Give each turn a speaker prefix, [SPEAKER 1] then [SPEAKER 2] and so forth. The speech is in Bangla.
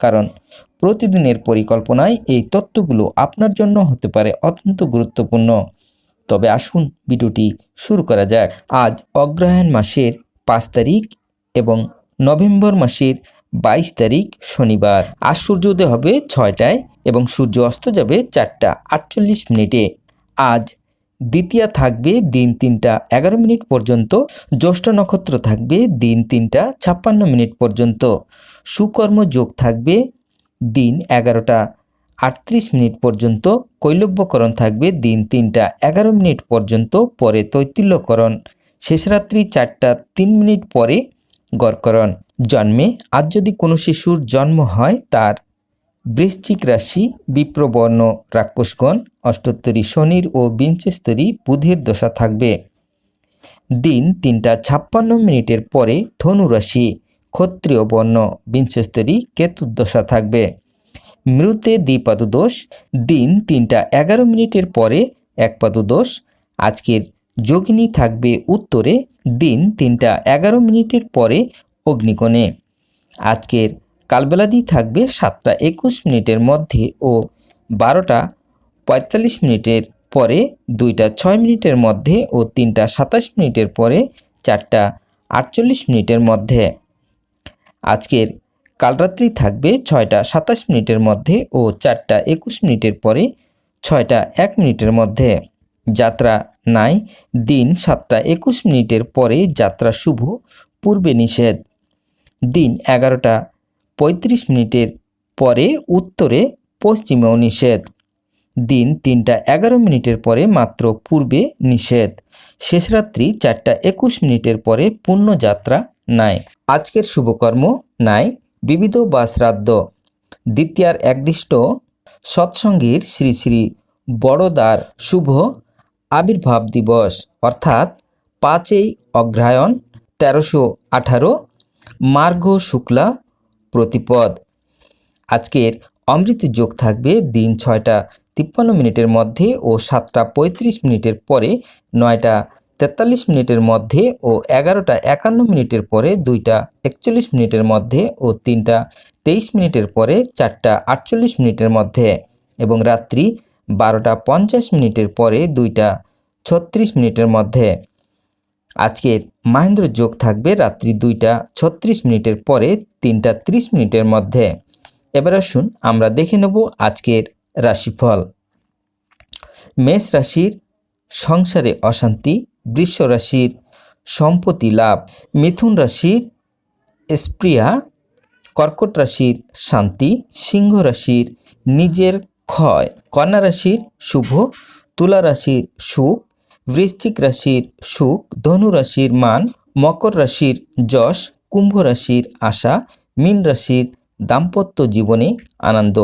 [SPEAKER 1] কারণ প্রতিদিনের পরিকল্পনায় এই তত্ত্বগুলো আপনার জন্য হতে পারে অত্যন্ত গুরুত্বপূর্ণ। তবে আসুন ভিডিওটি শুরু করা যাক। আজ অগ্রহায়ণ মাসের পাঁচ তারিখ এবং নভেম্বর মাসের বাইশ তারিখ শনিবার। আজ সূর্যোদয় হবে ছয়টায় এবং সূর্য অস্ত যাবে চারটা আটচল্লিশ মিনিটে। আজ দ্বিতীয়া থাকবে দিন তিনটা এগারো মিনিট পর্যন্ত, জ্যৈষ্ঠ নক্ষত্র থাকবে দিন তিনটা ছাপ্পান্ন মিনিট পর্যন্ত। সুকর্ম যোগ থাকবে দিন এগারোটা আটত্রিশ মিনিট পর্যন্ত, কৈলব্যকরণ থাকবে দিন তিনটা এগারো মিনিট পর্যন্ত, পরে তৈতিল্যকরণ। শেষরাত্রি চারটা তিন মিনিট পরে গড়করণ। জন্মে আজ যদি কোনো শিশুর জন্ম হয়, তার বৃশ্চিক রাশি, বিপ্রবর্ণ রাক্ষসগণ, অষ্টোত্তরী শনির ও বিঞ্চস্তরী বুধের দশা থাকবে। দিন তিনটা ছাপ্পান্ন মিনিটের পরে ধনু রাশি, ক্ষত্রিয় বর্ণ, বিঞ্চস্তরী কেতুর দশা থাকবে। মৃতে দ্বিপাদদোষ, দিন তিনটা এগারো মিনিটের পরে এক পাদদোষ আজকের যোগিনী থাকবে উত্তরে, দিন তিনটা এগারো মিনিটের পরে অগ্নিকোণে। আজকের কালবেলাদি থাকবে সাতটা একুশ মিনিটের মধ্যে ও বারোটা পঁয়তাল্লিশ মিনিটের পরে, দুইটা ছয় মিনিটের মধ্যে ও তিনটা সাতাশ মিনিটের পরে, চারটা আটচল্লিশ মিনিটের মধ্যে। আজকের কালরাত্রি থাকবে ছয়টা সাতাশ মিনিটের মধ্যে ও চারটা একুশ মিনিটের পরে, ছয়টা এক মিনিটের মধ্যে। যাত্রা নাই, দিন সাতটা একুশ মিনিটের পরে যাত্রা শুভ, পূর্বে নিষেধ। দিন এগারোটা পঁয়ত্রিশ মিনিটের পরে উত্তরে পশ্চিমেও নিষেধ। দিন তিনটা এগারো মিনিটের পরে মাত্র পূর্বে নিষেধ। শেষরাত্রি চারটা একুশ মিনিটের পরে পুণ্যযাত্রা নাই। আজকের শুভকর্ম নাই, বিবিধ বা শ্রাদ্ধ। দ্বিতীয়ার একদিষ্ট সৎসঙ্গীর শ্রী শ্রী বড়দার শুভ আবির্ভাব দিবস, অর্থাৎ পাঁচই অগ্রহায়ণ তেরোশো আঠারো মার্ঘ শুক্লা প্রতিপদ। আজকের অমৃত যোগ থাকবে দিন ছয়টা তিপ্পান্ন মিনিটের মধ্যে ও সাতটা পঁয়ত্রিশ মিনিটের পরে, নয়টা তেতাল্লিশ মিনিটের মধ্যে ও এগারোটা একান্ন মিনিটের পরে, দুইটা একচল্লিশ মিনিটের মধ্যে ও তিনটা তেইশ মিনিটের পরে, চারটা আটচল্লিশ মিনিটের মধ্যে এবং রাত্রি বারোটা পঞ্চাশ মিনিটের পরে, দুইটা ছত্রিশ মিনিটের মধ্যে। আজকের মাহেন্দ্র যোগ থাকবে রাত্রি দুইটা ছত্রিশ মিনিটের পরে তিনটা ত্রিশ মিনিটের মধ্যে। এবার আসুন আমরা দেখে নেব আজকের রাশিফল। মেষ রাশির সংসারে অশান্তি, বৃষ রাশির সম্পত্তি লাভ, মিথুন রাশির স্প্রিয়া, কর্কট রাশির শান্তি, সিংহ রাশির নিজের ক্ষয়, কন্যা রাশির শুভ, তুলা রাশির সুখ বৃশ্চিক রাশির সুখ, ধনু রাশির মান, মকর রাশির যশ, কুম্ভ রাশির আশা, মীন রাশির দাম্পত্য জীবনে আনন্দ।